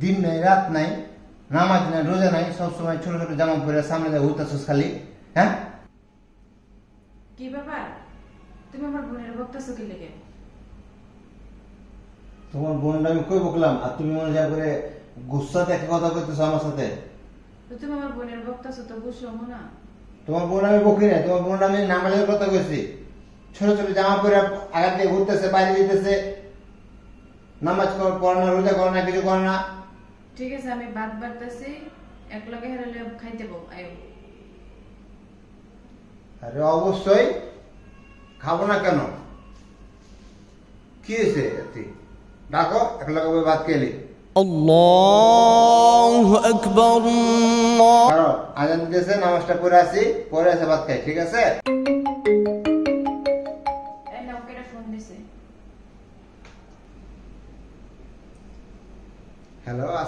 দিন নাই রাত নাই নামাজ নাই রোজা নাই সবসময় ছোট ছোট জামা পরে সামনে দিয়ে ঘুরতেছিস খালি হ্যাঁ? কি ব্যাপার? তুমি আমার বোনের বক্তাছো কি লেগে? তোমার বোনটা আমি কই বকলাম আর তুমি মনে যা করে গুসা দেখে কথা কইতেছো আমার সাথে। তো তুমি আমার বোনের বক্তাছো তো বুঝলো না। তোমার বোন আমি বকি না তোমার বোন আমি নামাজের কথা কইছি। ছোট ছোট জামা পরে দিয়ে ঘুরতেছে বাইরে যেতেছে নামাজ কর না রোজা করে না কিছু করে না। ঠিক আছে আমি ভাত বাড়তেছি এক লগে খাইতে পাবো আয়ো। আরে অবশ্যই খাব না কেন? কি হয়েছে তুই ডাকো এক লগে ভাত খেলি আল্লাহু আকবার আজান দিয়েছে নামাজটা পড়ে আসি পরে এসে ভাত খাই ঠিক আছে?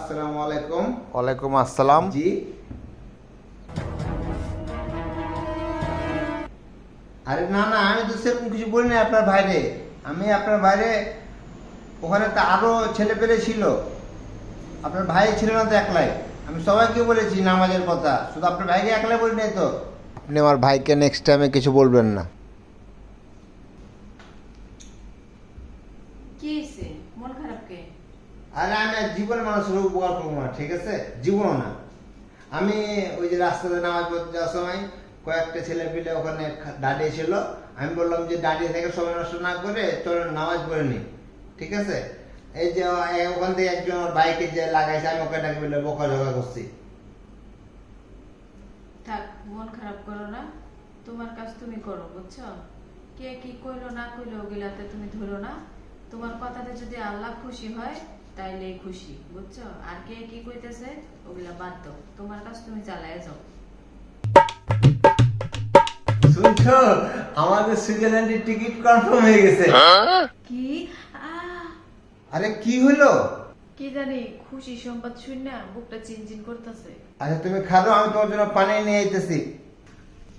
আসসালামু আলাইকুম। ওয়ালাইকুম আসসালাম। জি। আরে না না আমি তো সেরকম কিছু বলিনি আপনার বাইরে আমি আপনার বাইরে ওখানে তো আরও ছেলে পেলে ছিল। আপনার ভাই ছিল না তো একলাই। আমি সবাইকে বলেছি নামাজের কথা। শুধু আপনার ভাইকে একলাই বলি নাই তো। আপনি আমার ভাইকে নেক্সট টাইমে কিছু বলবেন না কি হয়েছে মন খারাপ কে আরে আমি জীবনে মানুষের উপকার করব না, ঠিক আছে? জীবনও না। আমি ওই যে রাস্তাতে নামাজ পড়তে যাওয়ার সময় কয়েকটা ছেলে পেলে ওখানে দাঁড়িয়ে ছিল। আমি বললাম যে দাঁড়িয়ে থেকে সময় নষ্ট না করে চলো নামাজ পড়ে নি, ঠিক আছে? এই যে ওখান থেকে একজন বাইকে যে লাগাইছে, আমি ওকে ডাকি বলে বকা ঝকা করছি। থাক, মন খারাপ করো না। তোমার কাজ তুমি করো, বুঝছ? কে কি কইলো না কইলো ওগুলাতে তুমি ধরো না। তোমার কথাতে যদি আল্লাহ খুশি হয় তাইলেই খুশি বুঝছ? আর কে কি কইতেছে? ওগুলা বাদ দাও। তোমার কাজ তুমি চালায় যাও। শুনছো? আমাদের সুইজারল্যান্ডের টিকিট কনফার্ম হয়ে গেছে। কি? আরে কি হলো? কি জানি খুশি সংবাদ শুন না বুকটা চিনচিন করতেছে। আচ্ছা তুমি খালো আমি তোমার জন্য পানি নিয়ে আইতেছি।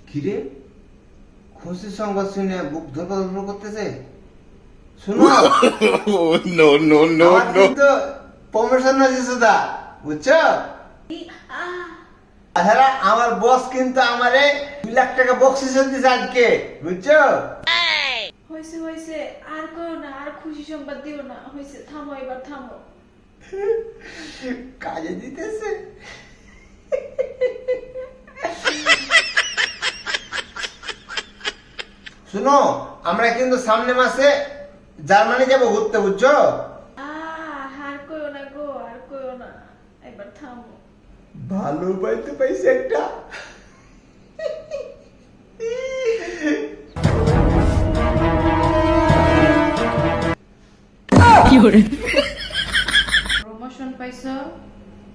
কি রে? খুশি সংবাদ শুনে বুক ধরপা ধরপা করতেছে? শুনো. কিন্তু প্রমোশন হয়েছে সুদা বুঝছ? তাছাড়া আমার বস কিন্তু আমারে দুই লাখ টাকা বক্সিস দিছে আজকে বুঝছ? হয়েছে হয়েছে আর করো না আর খুশি সংবাদ দিও না। হয়েছে থামো এবার থামো। কাজে দিতেছে। শুনো আমরা কিন্তু সামনে মাসে জার্মানি যাব ঘুরতে বুঝছ? আর করো না গো আর করো না। এবার থামো। ভালো পাইতে পাইছে একটা। প্রমোশন পাইছো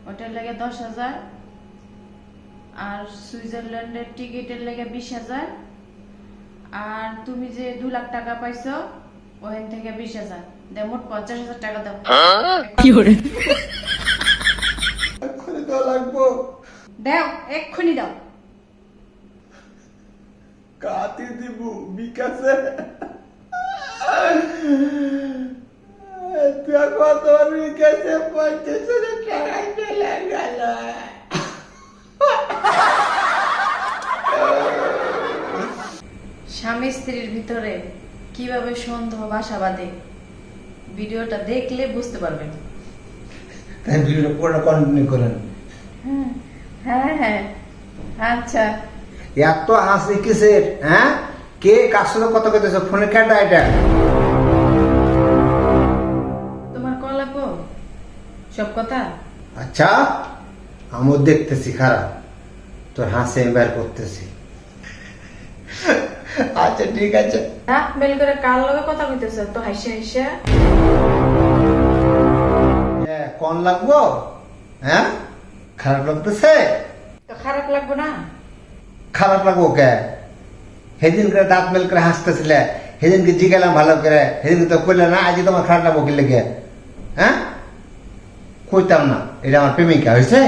ওটার লাগে দশ হাজার। আর সুইজারল্যান্ডের টিকিটের লাগে বিশ হাজার। আর তুমি যে দু লাখ টাকা পাইছো ওখান থেকে বিশ হাজার। দে মোট পঞ্চাশ হাজার টাকা দাও। এক্ষুনি তো লাগবো। দাও এক্ষুনি দাও। কাতে দিব বিকাশে। দেখো বিকাশে পঞ্চাশ হাজার টাকা চলে গেল। স্বামী স্ত্রীর ভিতরে কীভাবে সন্দেহ বাসা বাঁধে ভিডিওটা দেখলে বুঝতে পারবেন। তাই ভিডিওটা পুরোটা কন্টিনিউ করেন। হ্যাঁ হ্যাঁ আচ্ছা। এত হাসি কিসের হ্যাঁ? কে কার সাথে কথা কইতেছে ফোনে কেটা এটা? তোমার কল লাগবো সব কথা? আচ্ছা আমিও দেখতেছি খারাপ। তোর হাসি আমি বের করতেছি। আচ্ছা ঠিক আছে। হ্যাঁ বেল করে কার লগে কথা কইতেছ? তো হাসে হাসে। এ, কোন লাগবো? হ্যাঁ? খারাপ লাগতেছে? তো খারাপ লাগবো না? খারাপ লাগবো কে? সেদিন করে দাঁত মেল করে হাসতেছিলে সেদিনকে জিগেলাম ভালো করে সেদিনকে তো করলে না আজকে তোমার খারাপ লাগবো কি লেগে? হ্যাঁ? কইতাম না এটা আমার প্রেমিকা হয়েছে